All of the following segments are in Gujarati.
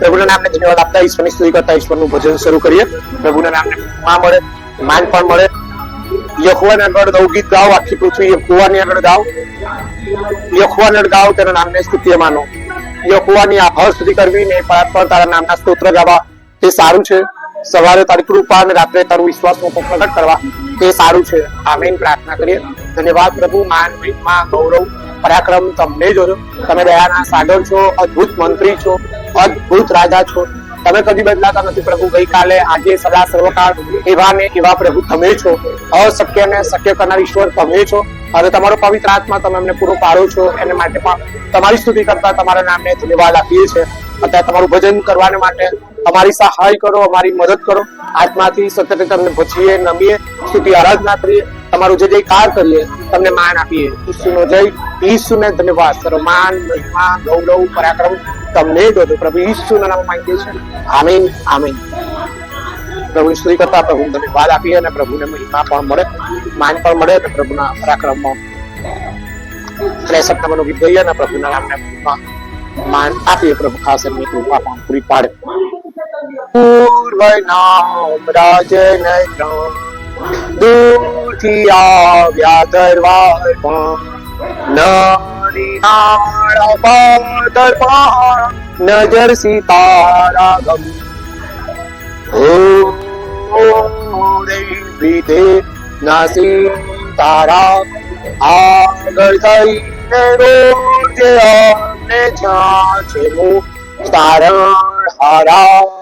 પ્રભુના નામને ધન્યવાદ આપતા ઈશ્વરની સ્તુતિ કરતા ઈશ્વરનું ભજન શરૂ કરીએ. પ્રભુના નામને માં મળે, માન પણ મળે. યખવાને આગળ દઉં ગીત ગાઓ, આખી પૃથ્વી યખવાની આગળ ગાઓ. યખવાને આગળ ગાઓ, તેના નામને સ્તુતિ માનો. યખવાની આભાર સ્તુતિ કરવી ને પણ તારા નામના સ્તોત્ર ગાવા. તે સારું છે. સવારે તારી કૃપા અને રાત્રે તારું વિશ્વાસનો પ્રગટ કરવા. તે સારું છે. આમેન. પ્રાર્થના કરીએ. ધન્યવાદ પ્રભુ, માન મહિમા ગૌરવ, પરાક્રમ, તમને જોજો. તમે દયાના સાગર છો, અદ્ભુત મંત્રી છો, અદ્ભુત રાજા છો. તમે કદી બદલાતા નથી પ્રભુ. ગઈકાલે આજે સદા સર્વકાળ એવા ને એવા પ્રભુ તમે છો. અશક્ય ને શક્ય કરનાર ઈશ્વર તમે છો. અને તમારો પવિત્ર આત્મા તમે અમને પૂરો પાડો છો. એને માટે પણ તમારી સ્તુતિ કરતા તમારા નામને ધન્યવાદ આપીએ છીએ. અત્યારે તમારું ભજન કરવાને માટે અમારી સહાય કરો, અમારી મદદ કરો. આત્માથી સતત તમને ભજીએ, નમીએ, સ્તુતિ, આરાધના કરીએ. તમારું જે જે કાર કરીએ, તમને માન આપીએ. ઈસુનો જય, ઈસુને ધન્યવાદ. કરો માન, મહિમા, ગૌરવ, પરાક્રમ તમને જ હતો પ્રભુ ઈસુના નામ માંગીએ છીએ. આમીન આમીન. પ્રભુ સ્તુતિ કરતા પ્રભુ ધન્યવાદ આપીએ અને પ્રભુને મહિમા પણ મળે, માન પણ મળે અને પ્રભુના પરાક્રમમાં ત્રેસઠ નંબરનું ગીત ગઈએ અને પ્રભુના નામને માન આપીએ. પ્રભુ ખાસ એમની કૃપા પણ પૂરી પાડે. પૂર્વ નામ રાજન દૂરથી આવ્યા દરબારમાં નાની નાળા પાદર પહાડ નજર સિતારા ગમ વિધે નાસી તારા, આગળ થઈને રોજે અમને જ્યાં છે હું તારણ હારા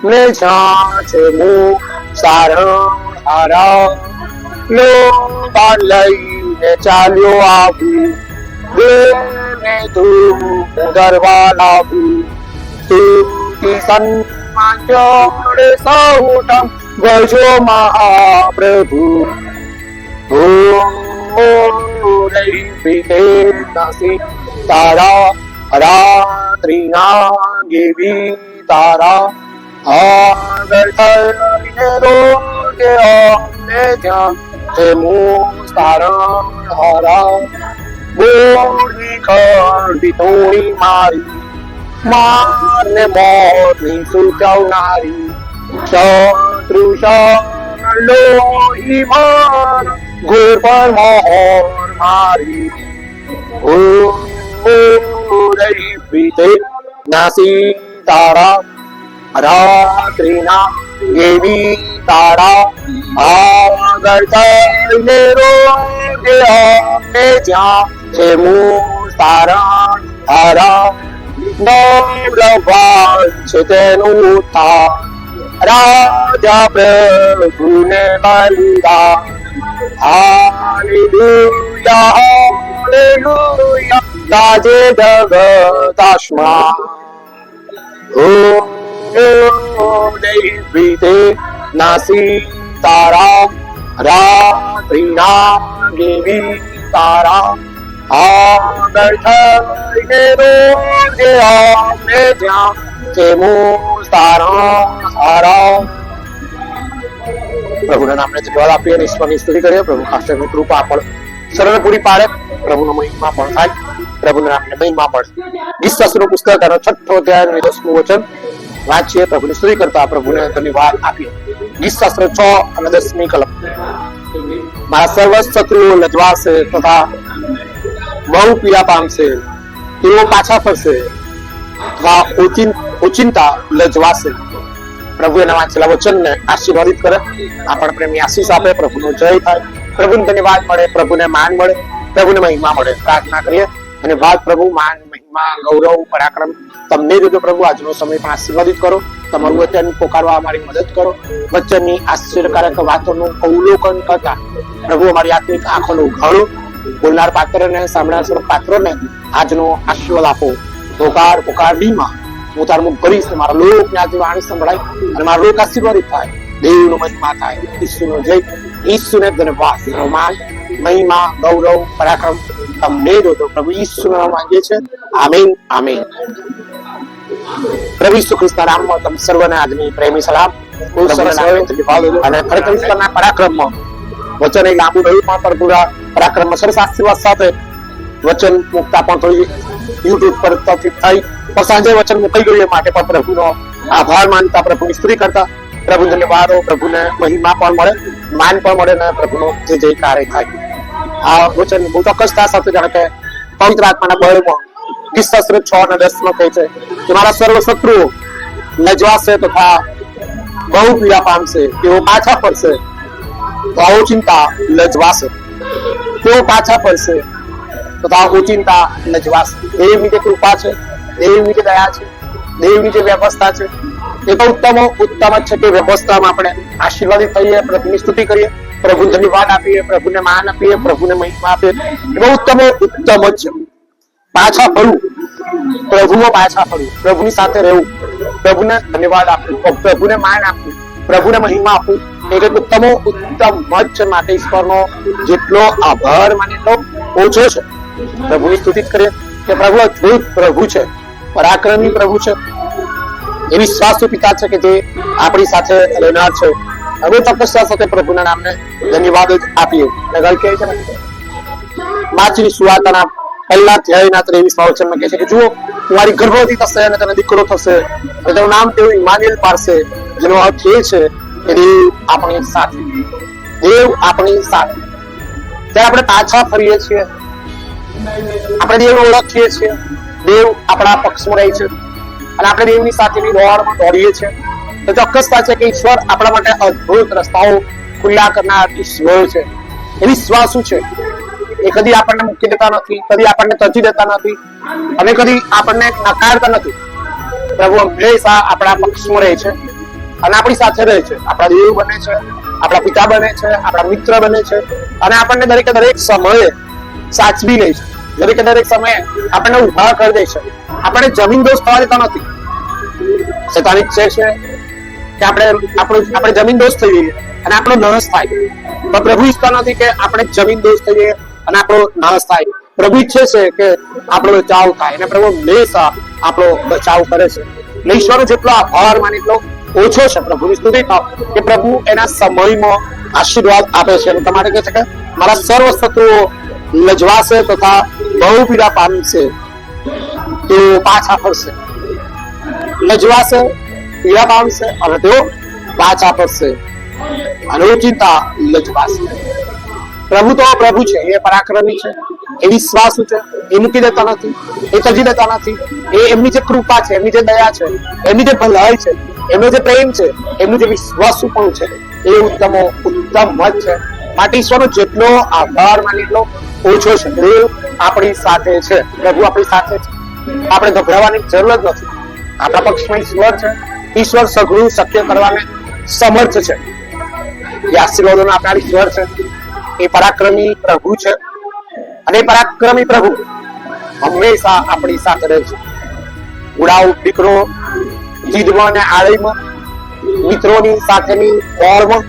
ને છા છે હું સારણ હારા લઈને ચાલ્યો આવી દેવને તું ગરવા લાવી તુતી સન્માન જોડે સૌટમ ગજો મહાપ્રભુ ઓ રહી પીતે નાસી ગેવી તારા આગળ થઈને રોકે અમને ત્યાં તે હું સારણ હારા બોલી કરવી તોડી મારી. મારને મોરની સૂચવનારી શત્રુ લોહી માર ઘોર પર મોહર મારી. ઓ રહી બીતે નાસી તારા રાત્રિના દેવી તારા આગળ થઈને રોગે અમને જ્યાં છે હું તારા તારા નવરવાન છે તેનું ઉત્થાન રાજા પ્રભુને બંદા અમને જ્યાં છે હું સારા સારા પ્રભુના નામને ધન્યવાદ આપીએ અને ઈશ્વરની સ્તુતિ કરીએ પ્રભુ ખાસ કરીને કૃપા પણ સરળ પૂરી પાડે પ્રભુનો મહિમા પણ થાય પ્રભુના નામને મહિમા પણ ગીતાસનું પુસ્તક અને છઠ્ઠો અધ્યાય દસમું વચન વાંચીએ પ્રભુની સ્તુતિ કરતા પ્રભુને ધન્યવાદ આપીએ ગીતશાસ્ત્ર છ અને દસમી કલમ. મારા સર્વ શત્રુઓ લજવાશે તથા બહુ પીડા પામશે. તેઓ પાછા ફરશે તથા ઓચિંતા લજવાશે. પ્રભુ એના વાંચેલા વચનને આશીર્વાદિત કરે. આપણ પ્રેમની આશીષ આપે, પ્રભુનો જય થાય. પ્રભુને ધન્યવાદ મળે, પ્રભુને માન મળે, પ્રભુને મહિમા મળે. પ્રાર્થના કરીએ. અને વાત પ્રભુ માન મહિમા ગૌરવ પરાક્રમ તમને જો પ્રભુ, આજનો સમય પણ આશીર્વાદિત કરો. તમારું વચન પોકારવા અમારી મદદ કરો. વચનની આશ્ચર્યકારક વાતોનું અવલોકન કરતા પ્રભુ અમારી આત્મિક આંખોનું ઉઘાડો બોલનાર પાત્રને, સાંભળનાર પાત્રોને આજનો આશીર્વાદ આપો. પોકાર પોકાર, બીમાં. હું તારું કરીશ મારા લોક ને આજે વાણી સંભળાય અને મારો લોક આશીર્વાદિત થાય. દેવનો મહિમા થાય ઈસુનો જય ઈસુને ધન્યવાદ. રોમાન મહિમા, ગૌરવ, પરાક્રમ. તમને દો પ્રભુ ઈસુ માંગીએ છે આમેન આમેન. પ્રભુ ઈસુ ખ્રિસ્તના નામમાં તમ સર્વને આજની પ્રેમી સલામ અને ખરેખર ઈશ્વરના પરાક્રમમાં વચન એ લાંબુ રહ્યું પણ પર પૂરા પરાક્રમમાં સરસ આશીર્વાદ સાથે વચન મુકતા પણ થોડી યુટ્યુબ પર તકલીફ થઈ પણ સાંજે વચન મુકાઈ ગયું એ માટે પણ પ્રભુનો આભાર માનતા પ્રભુની સ્તુતિ કરતા પ્રભુ ધન્યવાદો પ્રભુને મહિમા પણ મળે માન પણ મળે ને પ્રભુનો જે જય કાર્ય થાય. આ વચન બહુ ચોક્કસતા સાથે જાણે કે પવિત્ર આત્માના બળમાં કિસ્સા છ અને દસમાં કહે છે કે મારા સર્વ શત્રુઓ લજવાશે તથા બહુ પીડા પામશે, તેઓ પાછા ફરશે, તો ચિંતા લજવાશે. તેઓ પાછા ફરશે તથા ઓચિંતા લજવાશે. દેવની જે કૃપા છે દેવની જે દયા છે દેવની જે વ્યવસ્થા છે. એ તો ઉત્તમ ઉત્તમ છે તે વ્યવસ્થામાં આપણે આશીર્વાદિત થઈએ પ્રભુની સ્તુતિ કરીએ. પ્રભુ ધન્યવાદ આપીએ, પ્રભુને માન આપીએ, પ્રભુને મહિમા આપીએ. બહુ ઉત્તમ ઉત્તમ જ પાછા ફરવું પ્રભુમાં પાછા ફરવું પ્રભુની સાથે રહેવું. પ્રભુને ધન્યવાદ આપવું પ્રભુને માન આપવું પ્રભુને મહિમા આપવું એક કંઈક ઉત્તમ છે માટે ઈશ્વરનો જેટલો આભાર માને એટલો ઓછો છે. પ્રભુની સ્તુતિ કરીએ કે પ્રભુ અદ્ભુત પ્રભુ છે. પરાક્રમી પ્રભુ છે. એવી વિશ્વાસુ પિતા છે કે જે આપણી સાથે રહેનાર છે. હવે તપસ્યા સાથે પ્રભુના નામને ધન્યવાદ આપીએ. આપીએ નગર કહે છે માછલી સુવાતાના પહેલા અધ્યાયના ત્રેવીસમાં વચનમાં કહે છે કે, જુઓ, તમારી ગર્ભવતી થશે અને તને દીકરો થશે. અને તેનું નામ તેઓ ઇમાન્યુએલ પાડશે. જેનો અર્થ એ છે કે દેવ આપણી સાથે. દેવ આપણી સાથે. ત્યારે આપણે પાછા ફરીએ છીએ. આપણે દેવને ઓળખીએ છીએ. દેવ આપણા પક્ષમાં રહે છે. અને આપણે દેવની સાથેની દોડમાં દોડીએ છીએ. તો ચોક્કસતા છે કે ઈશ્વર આપણા માટે અદ્ભુત રસ્તાઓ ખુલ્લા કરનાર ઈશ્વર છે. એ વિશ્વાસુ છે? એ કદી આપણને મૂકી દેતા નથી, કદી આપણને તજી દેતા નથી, અને કદી આપણને નકારતા નથી. પ્રભુ હંમેશા આપણા પક્ષમાં રહે છે અને આપણી સાથે રહે છે. આપણા દેવ બને છે, આપણા પિતા બને છે, આપણા મિત્ર બને છે, અને આપણને દરેકે દરેક સમયે સાચવી લે છે દરેકે દરેક સમયે આપણને ઊભા કરી દે છે. આપણને જમીન દોષ થવા દેતા નથી. શેતાની છે. કે આપણે આપણું આપણે જમીન દોષ થઈ જઈએ અને આપણો નાશ થાય. પણ પ્રભુ ઈચ્છતા નથી કે આપણે જમીન દોષ થઈ જઈએ અને આપણો નાશ થાય. પ્રભુ ઈચ્છે છે કે આપણો બચાવ થાય અને પ્રભુ હંમેશા આપણો બચાવ કરે છે. એટલે જેટલો આભાર માને એટલો ઓછો છે. પ્રભુની સ્તુતિ થાવ કે પ્રભુ એના સમયમાં આશીર્વાદ આપે છે. અને તમારે કહે છે કે મારા સર્વ શત્રુઓ લજવાશે તથા બહુ પીડા પામશે. તેઓ પાછા ફરશે. લજવાશે પીડા પામશે અને તેઓ પાછા ફરશે. અને ઓચિંતા લજવાશે પ્રભુ તો પ્રભુ છે, એ પરાક્રમી છે, એ વિશ્વાસુ છે, એ મૂકી દેતા નથી, એ તજી દેતા નથી, એ એમની જે કૃપા છે, એમની જે દયા છે, એમની જે ભલાઈ છે, એમનો જે પ્રેમ છે, એમનું જે વિશ્વાસુ પણ છે, એ ઉત્તમ ઉત્તમ જ છે. માટે ઈશ્વરનો જેટલો આભાર માની એટલો ઓછો છે. દેવ આપણી સાથે છે. પ્રભુ આપણી સાથે છે. આપણે ગભરાવાની જરૂર જ નથી. આપણા પક્ષમાં ઈશ્વર છે. ઈશ્વર સઘળું શક્ય કરવાને સમર્થ છે. એ આશીર્વાદોનો આપનાર ઈશ્વર છે. એ પરાક્રમી પ્રભુ છે. અને પરાક્રમી પ્રભુ હંમેશા આપણી સાથે રહે છે. ઉડાવ દીકરો જીદમાં અને આળીમાં, મિત્રોની સાથેની દોડમાં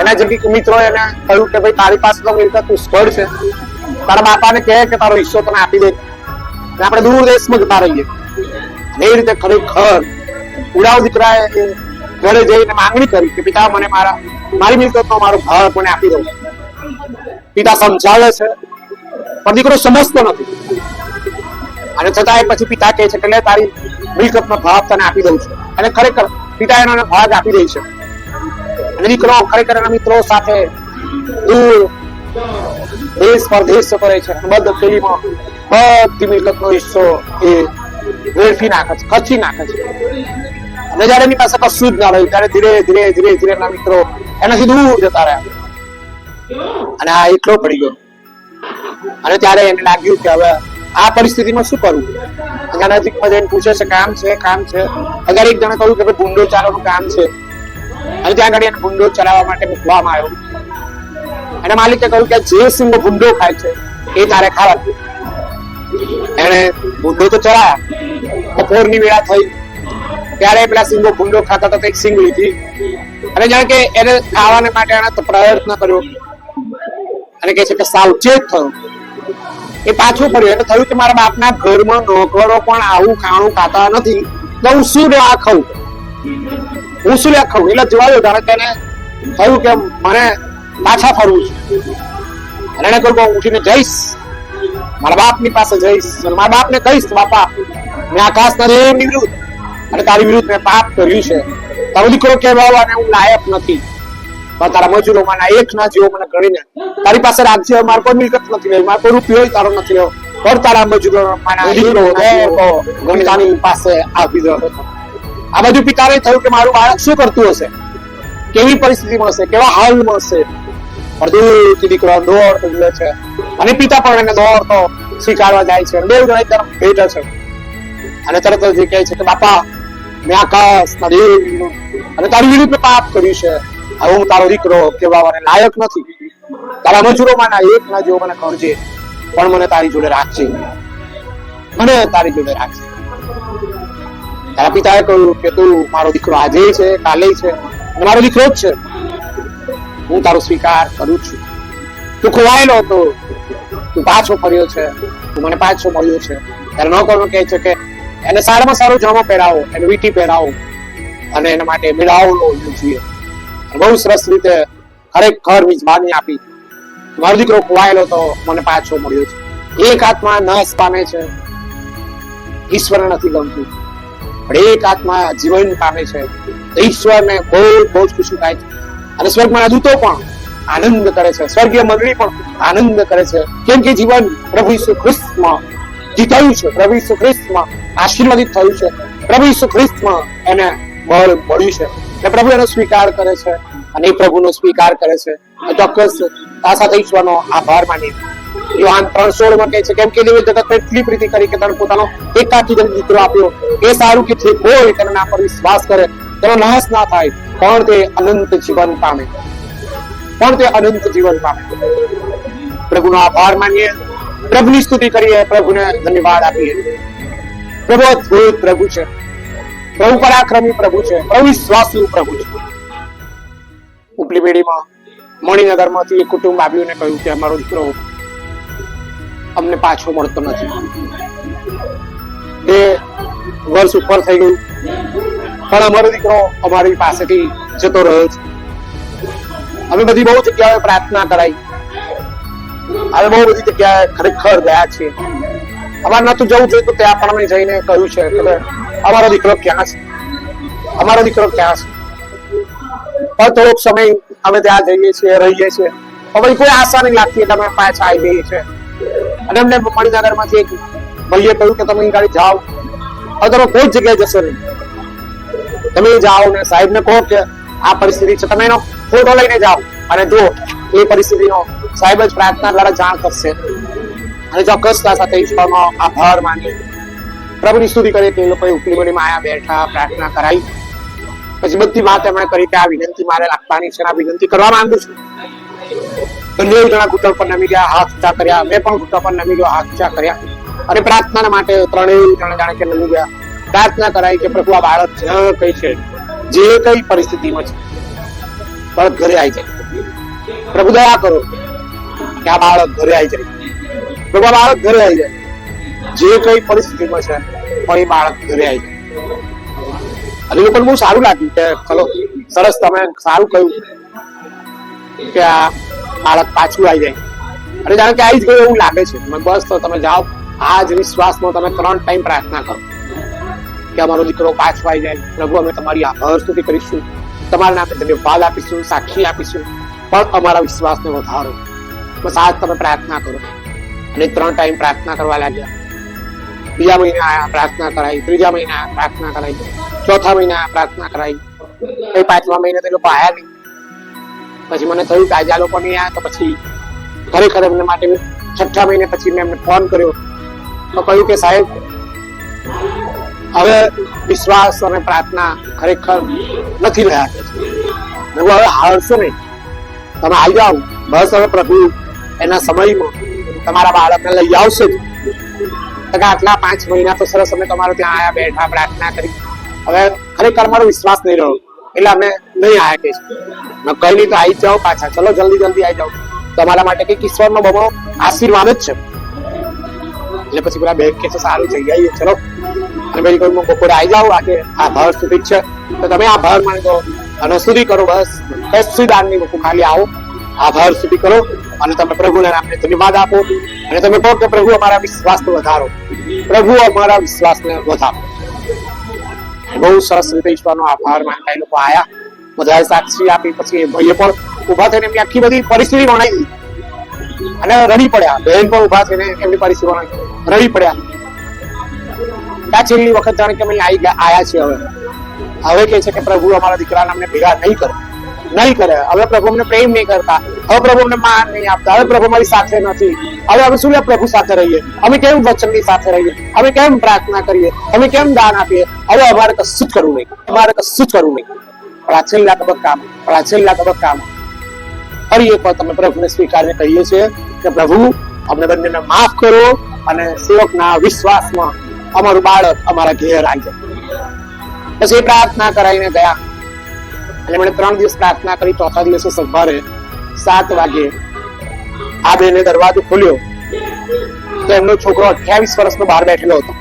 એના જે કંઈક મિત્રો એને કહ્યું કે ભાઈ, તારી પાસે તો મિલકત પુષ્કળ છે. તારા બાપાને કહે કે તારો હિસ્સો તને આપી દે. આપણે દૂર દેશમાં જતા રહીએ. એ રીતે ખરેખર ઉડાવ દીકરાએ ઘરે જઈને માંગણી કરી કે, પિતા, મને મારા, મારી મિલકતનો મારો ભાગ મને આપી દો. પિતા સમજાવે છે, પણ દીકરો સમજતો નથી. અને છતાં એ પછી પિતા કહે છે કે, લે, તારી મિલકતનો ભાગ તને આપી દઉં છું. અને ખરેખર પિતા એનો ભાગ આપી દે છે. અને દીકરો ખરેખર એના મિત્રો સાથે દૂર દેશ પરદેશ રહે છે બધ પેલીમાં બધી મિલકતનો હિસ્સો એ વેડફી નાખે છે, ખર્ચી નાખે છે. અને જયારે એની પાસે કશું જ ના રહ્યું ત્યારે ધીરે ધીરે ધીરે ધીરે એના મિત્રો એનાથી દૂર જતા રહ્યા. અને આ એકલો પડી ગયો. અને ત્યારે એને લાગ્યું કે હવે આ પરિસ્થિતિમાં શું કરવું? એના નજીકમાં જઈને પૂછે છે, કામ છે કામ છે? અગર એક જણે કહ્યું કે ભાઈ ભૂંડો ચાલવાનું કામ છે. અને ત્યાં આગળ એને ભૂંડો ચલાવવા માટે મૂકવામાં આવ્યો. અને માલિકે કહ્યું કે જે સિંહ ભૂંડો ખાય છે, એ તારે ખાવા એને ભૂંડો તો ચડાયા બપોરની વેળા થઈ. ત્યારે પેલા સિંગો ભૂંડો ખાતા હતા એક સિંગ લીધી. અને જાણે કે એને ખાવાને માટે એને પ્રયત્ન કર્યો. અને કહે છે કે સાવચેત થયો. એ પાછું પડ્યું. એટલે થયું કે મારા બાપના ઘરમાં નોકરો પણ આવું ખાણું ખાતા નથી. તો હું શું આ ખાઉં? હું શું લે ખાઉં? એટલે જોવાયું કારણ કે એને થયું કે મને પાછા ફરવું છે. અને એને કહ્યું કે હું ઉઠીને જઈશ. મારા બાપની પાસે જઈશ. મારા બાપને કહીશ બાપા, મેં આકાશ દેવની વિરુદ્ધ અને તારી વિરુદ્ધ મેં પાપ કર્યું છે. તારો દીકરો કહેવાય અને હું લાયક નથી. તારા મજૂરોમાંના એક ના જેવો મને ગણીને તારી પાસે રાખજે મારે કોઈ મિલકત નથી રહ્યો મારે કોઈ રૂપિયો તારો નથી રહ્યો. પણ તારા મજૂરોમાંના દીકરો ગણિતાની પાસે આપી દો આ બધું પિતાને થયું કે મારું બાળક શું કરતું હશે? કેવી પરિસ્થિતિમાં હશે કેવા હાલમાં હશે પણ દૂરથી દીકરો દોડતો જાય છે. અને પિતા પણ એને દોડતો સ્વીકારવા જાય છે. બે જણા તરફ ભેટ છે. અને તરત જ કહે છે કે બાપા મેં આખા ના અને તારી વિરુદ્ધ પાપ કર્યું છે. હવે હું તારો દીકરો કહેવાને લાયક નથી. તારા મજૂરોમાંના એક ના જેવો મને કરજે પણ મને તારી જોડે રાખજે. મને તારી જોડે રાખજે. તારા પિતાએ કહ્યું કે તું મારો દીકરો આજે છે, કાલે છે મારો દીકરો જ છે. હું તારો સ્વીકાર કરું છું. તું ખોવાયેલો હતો. તું પાછો ફર્યો છે. તું મને પાછો મળ્યો છે. ત્યારે નોકરો કહે છે કે એને સારામાં સારો જામો પહેરાવો, એને વીટી પહેરાવો અને એના માટે મેળાવલો જોઈએ. બહુ સરસ રીતે ખરેખર મિજબાની આપી. મારો દીકરો ખોવાયેલો તો મને પાછો મળ્યો છે. એક આત્મા નાશ પામે છે, ઈશ્વર નથી ગમતું. પણ એક આત્મા જીવન પામે છે ઈશ્વરને બહુ બહુ જ ખુશી થાય છે. અને સ્વર્ગમાં દૂતો પણ આનંદ કરે છે, સ્વર્ગીય મંડળી પણ આનંદ કરે છે. કેમ કે જીવન પ્રભુ ઈસુ ખ્રિસ્તમાં જીતાયું છે. પ્રભુ ઈસુ ખ્રિસ્તમાં આશીર્વાદિત થયું છે. પ્રભુ ઈસુ ખ્રિસ્તમાં એને બળ મળ્યું છે. એટલે પ્રભુ એનો સ્વીકાર કરે છે અને એ પ્રભુનો સ્વીકાર કરે છે. ચોક્કસ આ સાથે ઈશ્વરનો આભાર માની યોહાન ત્રણ સોળમાં કહે છે કેમ કે દેવે જગત એટલી પ્રીતિ કરી કે તને પોતાનો એકાકી જન દીકરો આપ્યો. એ સારું કે જે કોઈ તેના પર વિશ્વાસ કરે. તેનો નાશ ના થાય, પણ તે અનંત જીવન પામે. પણ તે અનંત જીવન પામે. પ્રભુનો આભાર માનીએ. પ્રભુની સ્તુતિ કરીએ, પ્રભુને ધન્યવાદ આપીએ. પ્રભુ અદભુત પ્રભુ છે. પ્રભુ પરાક્રમી પ્રભુ છે. પ્રભુ વિશ્વાસુ પ્રભુ છે. ઉપલી પેઢીમાં મણિનગરમાંથી એક કુટુંબ આવ્યું ને કહ્યું કે અમારો દીકરો અમને પાછો મળતો નથી. એ વર્ષ ઉપર થઈ ગયું. પણ અમારો દીકરો અમારી પાસેથી જતો રહ્યો છે. અમે બધી બહુ જગ્યાએ પ્રાર્થના કરાઈ. અમે બહુ બધી જગ્યાએ ખરેખર ગયા છીએ. અમારે નતું જવું જોઈએ તો ત્યાં પણ અમે જઈને કહ્યું છે કે અમારો દીકરો ક્યાં છે? અમારો દીકરો ક્યાં છે? પણ થોડોક સમય અમે ત્યાં જઈએ છીએ, રહીએ છીએ. પછી કોઈ આશા નહીં લાગતી એટલે પાછા આવી જઈએ છીએ. અને અમને મણિનગરમાંથી એક ભાઈએ કહ્યું કે તમે ગાડી જાઓ. હવે તમે કોઈ જગ્યાએ જશો નહીં. તમે જાઓ ને સાહેબ ને કહો કે આ પરિસ્થિતિ છે. તમે એનો ફોટો લઈને જાઓ. અને જો એ પરિસ્થિતિનો સાહેબ જ પ્રાર્થના દ્વારા જાણ કરશે. અને ચોક્કસતા સાથે ઈશ્વરનો આભાર માની પ્રભુની સ્તુતિ કરી તે લોકોએ ઉપલી બડીમાં આયા બેઠા, પ્રાર્થના કરાવી પછી બધી વાત એમણે કરી કે આ વિનંતી મારે રાખવાની છે આ વિનંતી કરવા માંગુ છું. નેવ જણા ઘૂંટણ પર નમી ગયા, હાથ ઊંચા કર્યા. મેં પણ ઘૂંટણ પર નમી ગયો, હાથ ઊંચા કર્યા. અને પ્રાર્થના માટે ત્રણેય જણા જાણે કે નમી ગયા. પ્રાર્થના કરાઈ કે પ્રભુ આ બાળક જ્યાં કઈ છે. જે કઈ પરિસ્થિતિમાં છે. બાળક ઘરે આવી જાય. પ્રભુ દયા કરો કે આ બાળક ઘરે આવી જાય. પ્રભુ આ બાળક ઘરે આવી જાય. જે કઈ પરિસ્થિતિમાં છે, પણ એ બાળક ઘરે આવી જાય. અને લોકોને બહુ સારું લાગ્યું કે, ચલો, સરસ તમે સારું કહ્યું કે આ બાળક પાછું આવી જાય. અને જાણે કે આવી જ ગયું એવું લાગે છે. બસ તો તમે જાઓ, આ જ વિશ્વાસમાં તમે ત્રણ ટાઈમ પ્રાર્થના કરો કે અમારો દીકરો પાછો આવી જાય. પ્રભુ, અમે તમારી આભાર સ્તુતિ કરીશું. તમારા નામે ધન્યવાદ આપીશું, સાક્ષી આપીશું. પણ અમારા વિશ્વાસને વધારો. બસ આજ તમે પ્રાર્થના કરો. અને ત્રણ ટાઈમ પ્રાર્થના કરવા લાગ્યા. બીજા મહિને પ્રાર્થના કરાઈ, ત્રીજા મહિને પ્રાર્થના કરાઈ, ચોથા મહિને પ્રાર્થના કરાઈ. પછી પાંચમા મહિને તે લોકો આવ્યા નહીં. પછી મને થયું કે આજે આ લોકો નહીં આવ્યા તો પછી ખરેખર એમને માટે છઠ્ઠા મહિને પછી મેં એમને ફોન કર્યો. તો કહ્યું કે સાહેબ હવે વિશ્વાસ અને પ્રાર્થના ખરેખર નથી રહ્યા. કે હવે હારશો નહીં. તમે આવી. જાઓ બસ હવે પ્રભુ એના સમયમાં તમારા બાળકને લઈ આવશે જ. આટલા પાંચ મહિના તો સરસ અમે તમારે ત્યાં આયા, બેઠા, પ્રાર્થના કરી. હવે ખરેખર મારો વિશ્વાસ નહીં રહ્યો. એટલે અમે નહીં આયા કે કઈ નહીં તો આવી જાઓ પાછા. ચલો, જલ્દી જલ્દી આવી જાઓ. તમારા માટે કંઈક ઈશ્વરનો બહુ આશીર્વાદ જ છે. એટલે પછી પેલા બેન કે સારું થઈ જાય ચલો. અને પછી કોઈ બપોરે આવી જાઓ આજે આ ભાવ સુધી છે. તો તમે આ ભાર માની દો અને સુધી કરો, બસ. કશું દાન નહીં મૂકું ખાલી આવો. આ ભાર સુધી કરો. અને તમે પ્રભુને આપણે ધન્યવાદ આપો. અને તમે કહો કે, પ્રભુ, અમારા વિશ્વાસને વધારો. પ્રભુ, અમારા વિશ્વાસને વધારો. બહુ સરસ રીતે ઈશ્વરનો આભાર માનતા એ લોકો આયા. બધાએ સાક્ષી આપી, પછી એ ભાઈએ પણ ઊભા થઈને એમની આખી બધી પરિસ્થિતિ વણાવી અને રડી પડ્યા. બહેન પણ ઊભા થઈને એમની પાસે રડી પડ્યા. ત્યાં છેલ્લી વખત જાણે કે અમે આવી ગયા છીએ હવે. હવે કે છે કે પ્રભુ અમારા દીકરાને અમને ભેગા નહીં કરે. નહીં કરે. હવે પ્રભુ અમને પ્રેમ નહીં કરતા. હવે પ્રભુ અમને માન નહીં આપતા. હવે પ્રભુ અમારી સાથે નથી. હવે અમે શું પ્રભુ સાથે રહીએ. અમે કેમ વચનની સાથે રહીએ? અમે કેમ પ્રાર્થના કરીએ? અમે કેમ દાન આપીએ? હવે અમારે કશું જ કરવું નહીં. અમારે કશું જ કરવું નહીં. છેલ્લા તબક્કામાં પણ આ છેલ્લા તબક્કામાં ફરી એક વાર તમે પ્રભુને સ્વીકારીને કહીએ છીએ કે પ્રભુ અમને બંનેને માફ કરો અને સેવકના વિશ્વાસમાં અમારું બાળક અમારા ઘેર આવી પછી પ્રાર્થના કરાવીને ગયા. અને મને ત્રણ દિવસ પ્રાર્થના કરી, ચોથા દિવસે સવારે સાત વાગે આ બેને દરવાજો ખોલ્યો. તો એમનો છોકરો અઠ્યાવીસ વર્ષનો બહાર બેઠેલો હતો.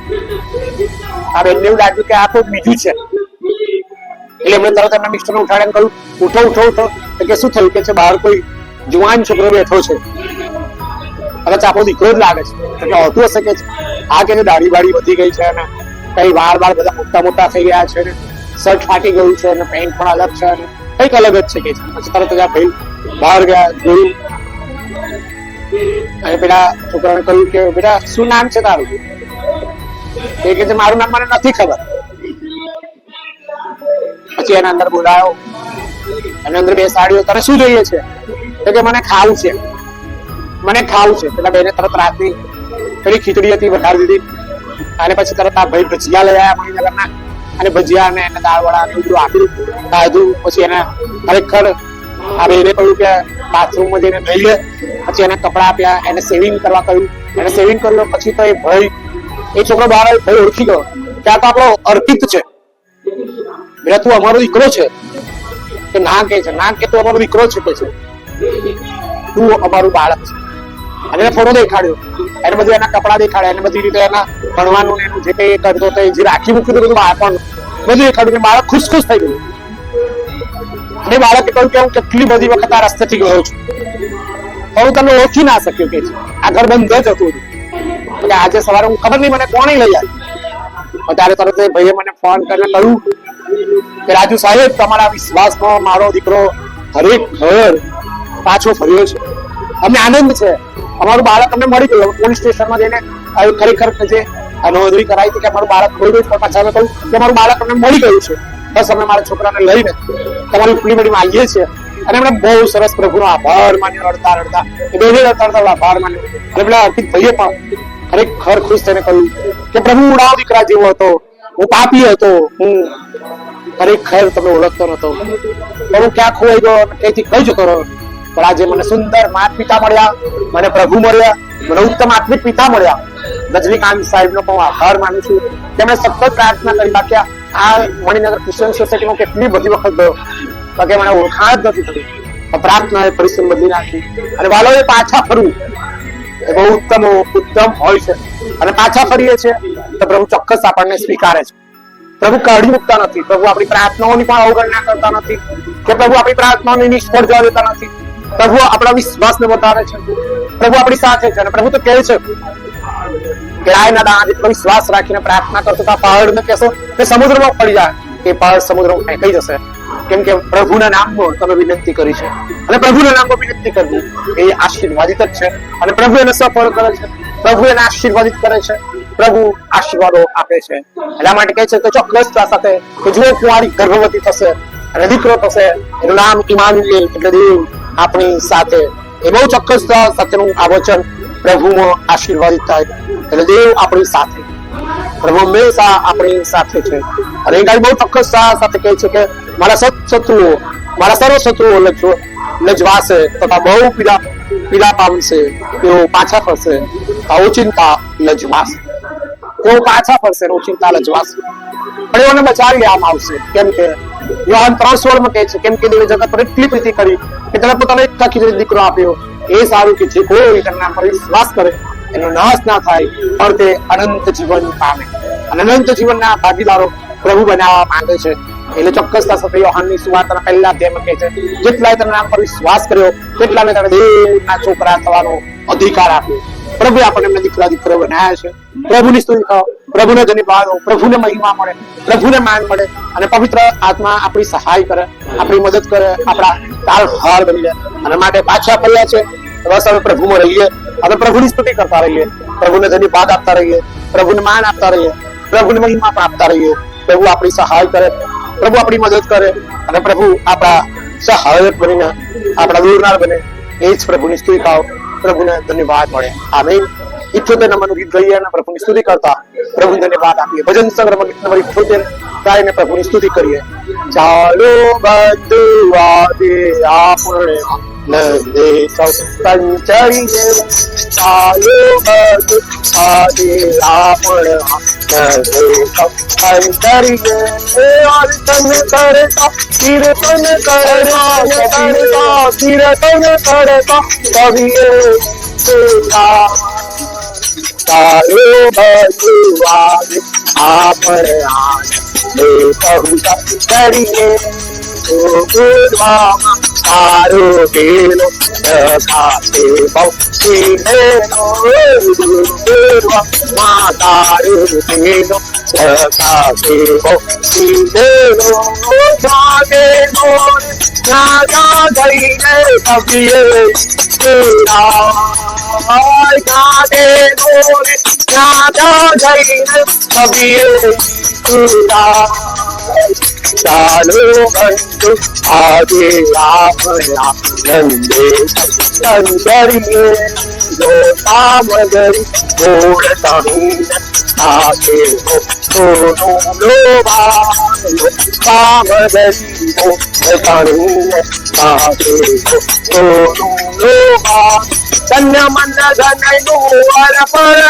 આ બેનને એવું લાગ્યું કે આ તો બીજું છે. એટલે એમણે તરત એમના મિસ્ટરને ઉઠાડે કહ્યું, ઉઠો ઉઠો ઉઠો. તો કે શું થયું? કે છે બહાર કોઈ જુવાન છોકરો બેઠો છે. કદાચ આપણો દીકરો જ લાગે છે. તો કે હોતું હશે કે આ કે દાઢી બાળી વધી ગઈ છે અને કઈ વાળ વાળ બધા મોટા મોટા થઈ ગયા છે ને, શર્ટ ફાટી ગયું છે અને પેન્ટ પણ અલગ છે અને કંઈક અલગ જ છે કે પછી તરત જ આ ભાઈ બહાર ગયા, જોયું. અને પેલા છોકરાને કહ્યું કે, બેટા, શું નામ છે તારું? એ કે મારું નામ મને નથી ખબર. પછી એના અંદર બોલાયો. એના અંદર બેસાડ્યો તારે શું જોઈએ છે. તો કે મને ખાવું છે. મને ખાવું છે. પેલા બેને તરત રાતની થોડી ખીચડી હતી વધારી દીધી. અને પછી તરત આ ભાઈ ભજીયા લઈ આવ્યા મણિનગરના અને ભજીયા અને એને દાળ વડા એવું બધું આપ્યું ખાધું પછી એને ખરેખર આ બેને કહ્યું કે બાથરૂમમાં જઈને લઈ લે. પછી એને કપડા આપ્યા. એને સેવિંગ કરવા કહ્યું. એને સેવિંગ કર્યો. પછી તો એ ભાઈ, એ છોકરો બહાર ભાઈ ઓળખી ગયો. ત્યાં તો આપણો અર્પિત છે. એટલે તું અમારો દીકરો છે. કે ના કે છે, ના કે તો અમારો દીકરો છે. પછી તું અમારું બાળક છે. અને એને ફોટો દેખાડ્યો. એને બધું એના કપડા દેખાડ્યા, એને બધી રીતે એના ભણવાનું એનું જે કઈ કરતો હતો જે રાખી મૂક્યું હતું બધું બધું દેખાડ્યું કે બાળક ખુશ ખુશ થઈ ગયું. અને બાળકે કહ્યું કે હું કેટલી બધી વખત આ રસ્તેથી ગયો છું. પણ હું તમને ઓળખી ના શક્યો કે આ ઘર બંધ જ હતું. આજે સવારે હું ખબર નહીં, મને કોણે લઈ આવી ત્યારે તરત ભાઈએ મને ફોન કરીને કહ્યું કે રાજુ સાહેબ, તમારા વિશ્વાસમાં મારો દીકરો ખરેખર પાછો ફર્યો છે. અમને આનંદ છે. અમારું બાળક અમને મળી ગયું. પોલીસ સ્ટેશનમાં જઈને ખરેખર જે નોંધણી કરાવી હતી કે અમારું બાળક મળી ગયું પાછા અમે કહ્યું કે અમારું બાળક અમને મળી ગયું છે. બસ અમે મારા છોકરાને લઈને તમારી મેળીમાં આવીએ છીએ. અને એમણે બહુ સરસ પ્રભુનો આભાર માન્યો રડતા રડતા એ બેને રડતા રડતા આભાર માન્યો. અને પેલા અર્પિત ભાઈએ પણ ખરેખર ખુશ થઈને કહ્યું કે પ્રભુ ઉડાવ દીકરા જેવો હતો. હું પાપી હતો. હું ખરેખર તમને ઓળખતો નતો પણ હું ક્યાં ખોવાઈ ગયો? ક્યાંથી કઈ જતો રહ્યો. પણ આજે મને સુંદર માત પિતા મળ્યા. મને પ્રભુ મળ્યા. મને ઉત્તમ આત્મિક પિતા મળ્યા. રજનીકાંત સાહેબ નો પણ આભાર માનું છું. તેમણે સખત પ્રાર્થના કરી બાકી આ મણિનગર ક્રિશ્ચિયન સોસાયટીમાં કેટલી બધી વખત ગયો. કે મને ઓળખાણ જ નથી થતી પ્રાર્થના પ્રાર્થનાએ પરિશ્રમ બદલી નાખી અને વાલોએ પાછા ફરવું બહુ ઉત્તમ ઉત્તમ હોય છે. અને પાછા ફરીએ છીએ, તો પ્રભુ ચોક્કસ આપણને સ્વીકારે છે. પ્રભુ કાઢી મૂકતા નથી. પ્રભુ આપણી પ્રાર્થનાઓની પણ અવગણના કરતા નથી. કે પ્રભુ આપણી પ્રાર્થનાઓની નિષ્ફળ જવા દેતા નથી. પ્રભુ આપણા વિશ્વાસને વધારે છે. પ્રભુ આપણી સાથે છે અને પ્રભુ તો કહે છે કે ગાયના દાણા જેટલો વિશ્વાસ રાખીને પ્રાર્થના કરતો તો ને કહેશો કે સમુદ્રમાં પડી જાય. એ પાર સમુદ્ર ફેંકાઈ જશે. કેમ કે પ્રભુના નામમાં તમે વિનંતી કરી છે. અને પ્રભુના નામમાં વિનંતી કરવી એ આશીર્વાદિત જ છે. અને પ્રભુ એને સફળ કરે છે. પ્રભુ એને આશીર્વાદિત કરે છે. પ્રભુ આશીર્વાદો આપે છે. એટલા માટે કહે છે કે ચોક્કસતા સાથે કે જો કુંવારી ગર્ભવતી થશે અને થશે, એનું નામ ઇમાનુએલ એટલે દેવ આપણી સાથે. એ બહુ ચોક્કસતા સાથેનું આ વચન પ્રભુમાં આશીર્વાદિત થાય. એટલે દેવ આપણી સાથે. પ્રભુ હંમેશા આપણી સાથે છે. અને એ ગાય બહુ ચોક્કસ સાથે કહે છે કે મારા સત શત્રુઓ, મારા સર્વ શત્રુઓ લજવો લજવાશે તથા બહુ પીડા પીડા પામશે, તેઓ પાછા ફરશે. ઓચિંતા લજવાસ તેઓ પાછા ફરશે ઓચિંતા લજવાસ પણ એઓને બચાવી લેવામાં આવશે. કેમ કે યોહાન ત્રણ સોળમાં કહે છે, કેમ કે દેવે જગત પર એટલી પ્રીતિ કરી કે તેને પોતાનો એક દીકરો આપ્યો. એ સારું કે જે કોઈ તેમના પર વિશ્વાસ કરે એનો નાશ ના થાય, પણ તે અનંત જીવન પામે. અને અનંત જીવનના ભાગીદારો પ્રભુ બનાવવા માંગે છે. એટલે ચોક્કસતા સાથે યોહાનની સુવાર્તાના પહેલા અધ્યાયમાં કહે છે જેટલા તમે નામ પર વિશ્વાસ કર્યો તેટલા મેં તમે દેવના છોકરા થવાનો અધિકાર આપ્યો. પ્રભુ આપણને દીકરા દીકરો બનાવ્યા છે. પ્રભુની સ્તુતિ કરો પ્રભુને જની પાડો પ્રભુને મહિમા મળે. પ્રભુને માન મળે. અને પવિત્ર આત્મા આપણી સહાય કરે, આપણી મદદ કરે, આપણા તાર હાર બની જાય. અને માટે પાછા ફર્યા છે. પ્રભુમાં રહીએ. હવે પ્રભુની સ્તુતિ કરતા રહીએ. પ્રભુને ધન્યવાદ આપતા રહીએ. પ્રભુને માન આપતા રહીએ. પ્રભુને મહિમા આપતા રહીએ. પ્રભુ આપણી સહાય કરે. પ્રભુ આપણી મદદ કરે. અને પ્રભુ આપણા સહાયક બનીને આપણા દૂરનાર બને. એ જ પ્રભુની સ્તુતિ ગાઓ પ્રભુને ધન્યવાદ મળે. આમીન. ઇઠ્યોતેર નંબરનું ગીત ગઈએ અને પ્રભુની સ્તુતિ કરતા પ્રભુને ધન્યવાદ આપીએ. ભજન સંગ્રહ ગીત નંબર ઇઠ્યોતેર ગાઈને પ્રભુની સ્તુતિ કરીએ. ચાલો બધું આપણે નંદે સંચરીએ ચાલો વાદે આપણે નંદે એ અર્ચન કરતા કીર્તન કરતા કરતા કીર્તન કરતા કવિએ સુરા ચાલો વાદે આપણે કરીએ સારો પેલો સાથે પક્ષી લેનો ગુરુમાં સારો પેલો સાથે પક્ષી લેનો જાગે મોર રાજા ગઈને કવિએ જાગે મોર રાજા ગઈને ચાલો બંધુ આજે આપણા નંદે સંદરીએ જોતા મગરી ગોળ તમીન સાથે સોનું લોબાનો કામદરી ગોળ તમીન સાથે ધન્ય મન ધનયનું અર્પણ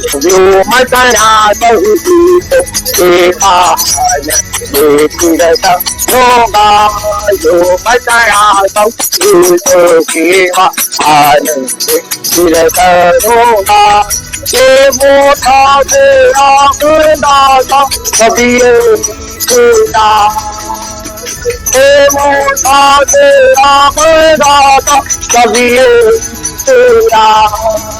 ધન્ય મન ધનયનું અર્પણ કરતા સભીએ જા હે બંધુ આજે આપણે સંદે સંતરીએ વ્યોમતરા બહુદીપ દેવાન દેખિરત યોગા વ્યોમતરા બહુદીપ દેવા આનંદ ચિરત યોગા એ મોટા છે આપદાતા કબીએ સુના એ મોટા છે આપદાતા કબીએ સુના ચાલે બંધુ આજે આપણે નંદે અંતરીએ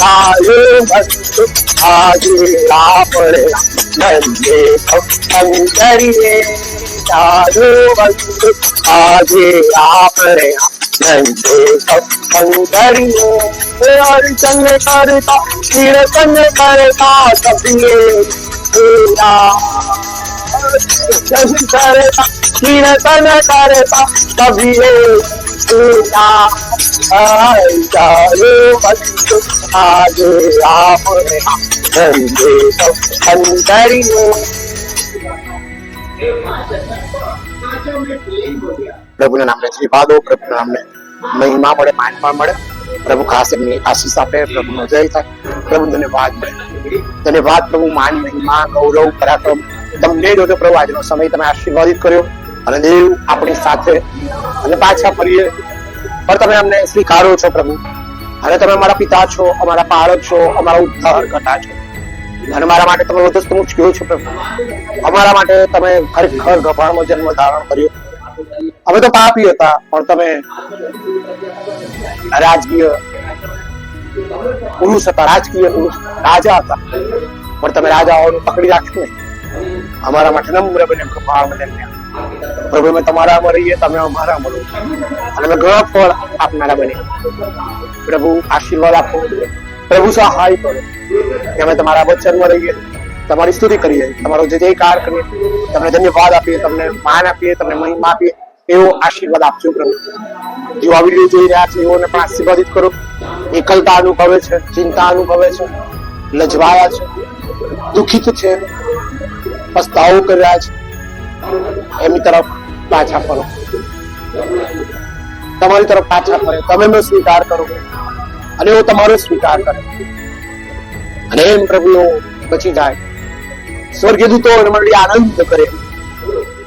ચાલો બંધુ આજે આપણે નંદે અંતરીએ અર્ચન કરતા કીર્તન કરતા સભીએ પૂરા દર્શન કરતા કીર્તન કરતા સભીએ પૂરા ચાલો બંધુ આજે આપણે નંદે અંતરીએ પ્રભુના નામને શ્રીપાદો પ્રભુના નામને મહિમા મળે માનપા મળે. પ્રભુ ખાસ એમની આશીષ આપે, પ્રભુનો જય થાય. પ્રભુ ધન્યવાદ મળે. ધન્યવાદ પ્રભુ, માન, મહિમા, ગૌરવ, પરાક્રમ. તમને જો પ્રભુ આજનો સમય તમે આશીર્વાદિત કર્યો અને દેવ આપણી સાથે અને પાછા ફરીએ. પણ તમે અમને સ્વીકારો છો પ્રભુ. અને તમે અમારા પિતા છો, અમારા પાળક છો, અમારા ઉદ્ધાર કરતા છો. અને મારા માટે તમે વધુ મુશ્કેલ છો પ્રભુ. અમારા માટે તમે ખરેખર ગભાણમાં જન્મ ધારણ કર્યો. અમે તો પાપી હતા, પણ તમે રાજકીય પુરુષ હતા, રાજકીય પુરુષ, રાજા હતા. પણ તમે રાજાઓને પકડી રાખ્યું અમારા માટે નમ્ર બને કૃપા પ્રભુ અમે તમારામાં રહીએ તમે અમારામાં રહો. અને અમે ઘણા ફળ આપનારા બને. પ્રભુ, આશીર્વાદ આપો. પ્રભુ, સહાય કરો. અમે તમારા વચનમાં રહીએ. તમારી સ્તુતિ કરીએ. તમારો જે જયકાર કરીએ. તમને ધન્યવાદ આપીએ, તમને માન આપીએ, તમને મહિમા આપીએ. એવો આશીર્વાદ આપજો પ્રભુ. જેઓ આ વીડિયો જોઈ રહ્યા છે, એઓને પણ આશીર્વાદિત કરો. એકલતા અનુભવે છે, ચિંતા અનુભવે છે, લજવાયા છે, દુખિત છે. પસ્તાવો કરી છે. એમની તરફ પાછા ફરો. તમારી તરફ પાછા ફરે. તમે એમનો સ્વીકાર કરો. અને એવો તમારો સ્વીકાર કરે. અને એમ પ્રભુઓ બચી જાય. સ્વર્ગીય દૂતો અને આનંદ કરે.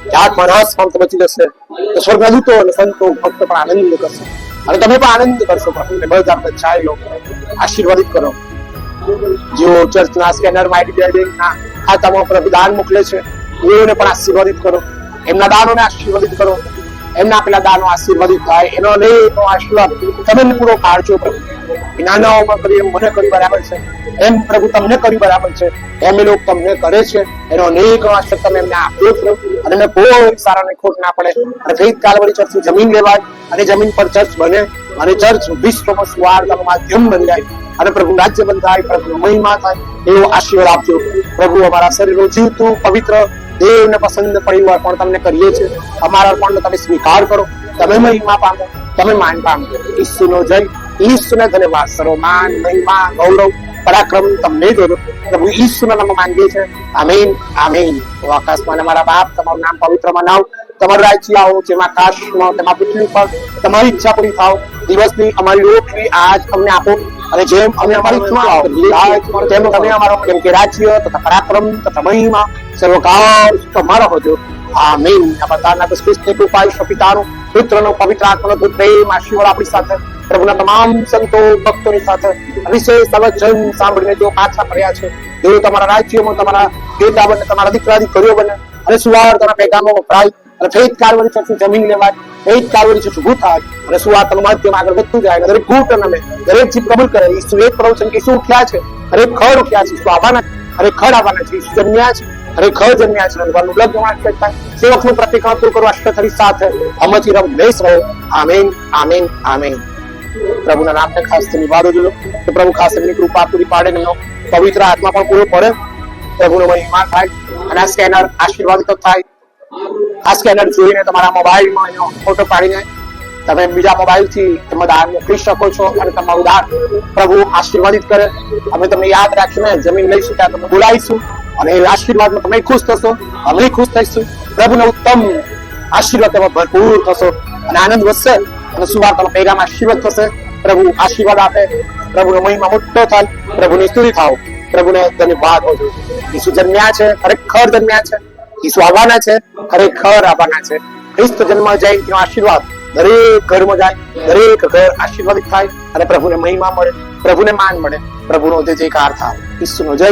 કે આત્માના સંત બચી જશે. તો સ્વર્ગના દૂતો અને સંતો ભક્ત પણ આનંદ કરશે. અને તમે પણ આનંદ કરશો પ્રભુને બધા બચાવી લો આશીર્વાદિત કરો. જેઓ ચર્ચના સ્કેનર માઇટી ના. ખાતામાં પ્રભુ દાન મોકલે છે. એઓને પણ આશીર્વાદિત કરો. એમના દાનોને આશીર્વાદિત કરો. એમના પેલા દાનો આશીર્વાદિત થાય. એનો અનેક આશીર્વાદ તમે પૂરો પાડજો પ્રભુ. નાનાઓમાં કરી એમ મને કરી બરાબર છે. એમ પ્રભુ તમને કરી બરાબર છે. એમ એ લોકો તમને કરે છે. એનો અનેક આશીર્વાદ તમે એમને આપ્યો છો. અને એમને કોઈ સારા ને ખોટ ના પડે. અને ફેત કાલવરી ચર્ચ જમીન લેવાય. અને જમીન પર ચર્ચ બને. અને ચર્ચ વિશ્વમાં સુવાર્તાનું માધ્યમ બની જાય. અને પ્રભુ રાજ્ય બંધાય પ્રભુ મહિમા થાય, એવો આશીર્વાદ આપજો. પ્રભુ અમારા શરીરનું જીવતું, પવિત્ર, દેવને પસંદ પડ્યું અર્પણ તમને કરીએ છીએ. અમારા અર્પણનો તમે સ્વીકાર કરો. તમે મહિમા પામો, તમે માન પામો. ઈસુનો જય, ઈસુને ધન્યવાદ. સર્વ માન મહિમા, ગૌરવ, પરાક્રમ તમને જ પ્રભુ ઈસુના નામ માંગીએ છીએ. આમીન આમીન. આકાશમાં મારા બાપ, તમારું નામ પવિત્ર મનાવ. તમારું રાજ્ય આવો, જેમાં આકાશમાં તેમાં પૃથ્વી પર તમારી ઈચ્છા પૂરી થાવ દિવસની અમારી રોટલી આજ અમને આપો. અને જેમ અમે અમારી ઈચ્છા તેમ તમે અમારો કેમ કે રાજ્ય તથા પરાક્રમ તથા મહિમા સર્વકાળ તમારો હોજો આમીન. આ બધાના તો ક્રિસ્તની કૃપા પિતાનો પુત્રનો પવિત્ર આત્માનો તો પ્રેમ આશીર્વાદ આપણી સાથે. પ્રભુના તમામ સંતો ભક્તોની સાથે. વિશેષ વચન સાંભળીને જો પાછા ફર્યા છે તેઓ તમારા રાજ્યમાં તમારા બેટા બને તમારા દીકરા દીકરીઓ બને અને સુવાર્તાના પેગામો વપરાય ફેત કારવરી ચર્ચની જમીન લેવાય ફેત કારવરી ચર્ચ થાય અને સુવાર્તાનું તેમ આગળ વધતું જાય દરેક ઘૂંટ નમે દરેક જીવ કબૂલ કરે. ઈસુ એક પ્રવચન કે શું ઉઠ્યા છે હરેક ખડ ઉઠ્યા છે શું આવવાના છે ખડ આવવાના છે, ઈસુ જન્મ્યા છે ખડ જન્મ્યા છે ભગવાનનું લગ્ન વાંચે થાય સેવકનું પ્રતિક્રમણ પૂરું કરવા અષ્ટથરી સાથે અમથી રમ દેશ રહો. આમીન આમીન, આમેન. પ્રભુના નામને ખાસ ધન્યવાદ જો કે પ્રભુ ખાસ એમની કૃપા પૂરી પાડે ને એમનો પવિત્ર આત્મા પણ પૂરો પડે. પ્રભુનો મહિમા થાય અને આ સ્કેનર તો થાય. આ સ્કેનર જોઈને તમારા મોબાઈલમાં એનો ફોટો પાડીને તમે બીજા મોબાઈલથી તમે દાન મોકલી શકો છો અને તમારું દાન પ્રભુ આશીર્વાદિત કરે. અમે તમને યાદ રાખીને જમીન લઈશું ત્યાં તમે બોલાવીશું અને એ આશીર્વાદમાં તમે ખુશ થશો. અમે ખુશ થઈશું. પ્રભુને ઉત્તમ આશીર્વાદ તમે ભરપૂર થશો અને આનંદ વધશે અને તમે પેગામ આશીર્વાદ થશે. પ્રભુ આશીર્વાદ આપે. પ્રભુનો મહિમા મોટો થાય. પ્રભુની સ્તુતિ થાવ. પ્રભુને ધન્યવાદ હોજો ઈસુ જન્મ્યા છે. ખરેખર જન્મ્યા છે. ઈસુ આવવાના છે? ખરેખર આવવાના છે. ખ્રિસ્ત જન્મ જાય એનો આશીર્વાદ દરેક ઘરમાં જાય, દરેક ઘર આશીર્વાદિત થાય અને પ્રભુને મહિમા મળે, પ્રભુને માન મળે, પ્રભુનો જે જયકાર થાય. ઈસુનો જય